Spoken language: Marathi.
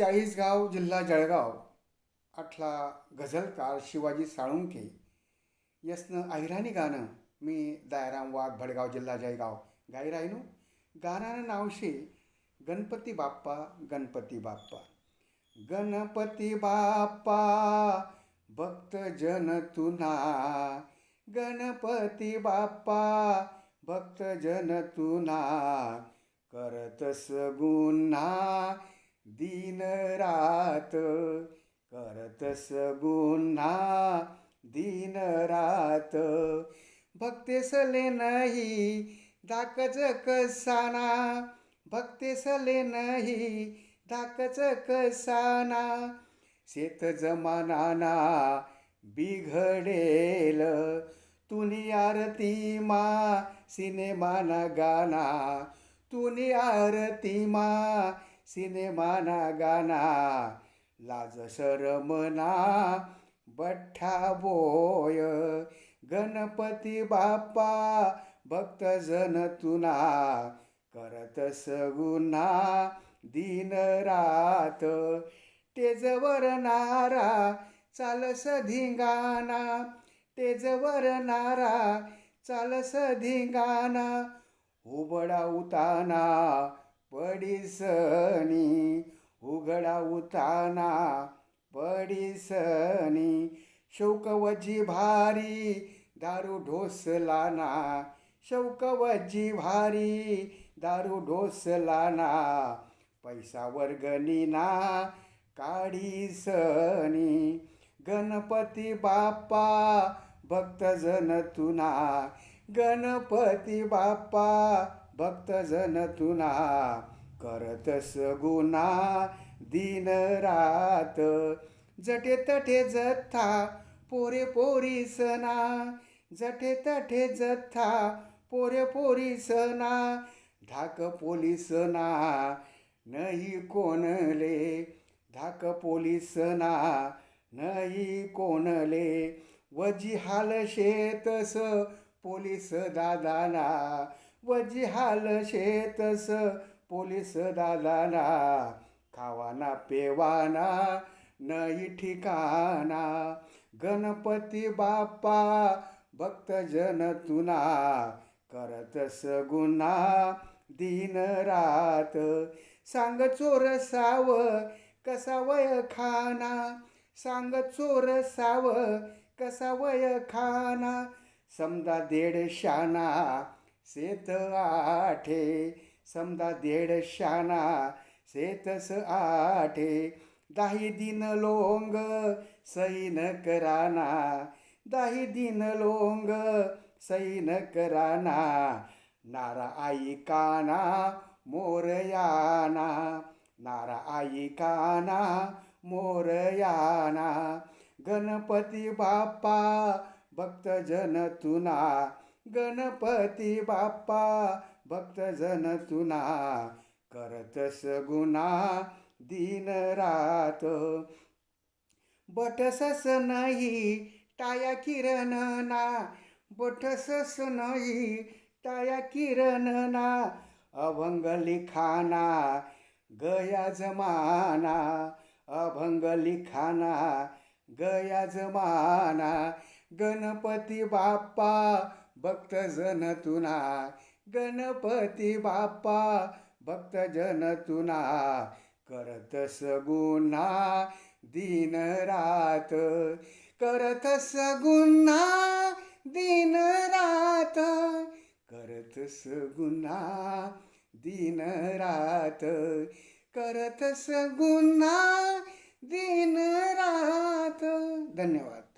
चाळीसगाव जिल्हा जळगाव आठला गझलकार शिवाजी साळुंके यसनं अहिराणी गाणं मी दयाराम वाघ भडगाव जिल्हा जळगाव गाई राहिनो गाण्यानं नावशी गणपती बाप्पा गणपती बाप्पा. गणपती बाप्पा भक्त जन तुना. गणपती बाप्पा भक्त जन तुना. करतस गुन्हा दिन रात करतस गुन्हा दिन रात भक्तेसले नाही दाकच कसाना भक्तेसले नाही दाकच कसाना शेत जमानाना बिघडेल तुनी आरती मा सिनेमाना गाना तुनी आरती मा सिनेमाना गाना लाज शरमना बठ्ठा बोय. गणपती बाप्पा भक्तजन तुना करत सगुना दिन रात. तेजवर नारा चालस धिंगाणा. तेजवर नारा चालस धिंगाणा. उबडा उताना पडिसनी उघडा उताना पडिसनी शौकवजी भारी दारू ढोसलाना. शौकवजी भारी दारू ढोसलाना. पैसा वर्गणीना काढीसनी. गणपती बाप्पा भक्तजन तुना. गणपती बाप्पा भक्तजन तुना करतस गुना दिन रात. जटे तठे जथ्था पोरे पोरी सना. जठे तठे जथ्था पोरे पोरी सना. धाक पोलिसना नाही कोणले. धाक पोलिसना नाही कोणले. वजी हाल शेतस पोलीस दादाना. वजी हाल शेतस पोलीस दादाना खावाना पेवाना नाही ठिकाणा गणपती बाप्पा भक्तजन तुना करतस गुन्हा दिन रात. सांग चोर साव कसा वय खाना? सांग चोर साव कसा वय खाना? समजा देड सेत शेत आठे समजा देड शाना शेतस आठे. दाही दिन लोंग सैन कराना. दाही दिन लोंग सैन कराना. नारा आई काना मोरयाना नारा आई काना मोरयाना गणपती बाप्पा भक्तजन तुना. गणपती बाप्पा भक्तजन तुना करतस गुना दिन रात. बटसस नाही टाया किरण ना बटसस नाही टाया किरण ना अभंग लिखाना गया जमाना अभंग लिखाना गया जमाना गणपती बाप्पा भक्तजन तुना गणपती बाप्पा भक्तजन तुना करतस गुन्हा दिन रात. करतस गुन्हा दिन रात. करतस गुन्हा दिन रात. करतस गुन्हा दिन रात. धन्यवाद.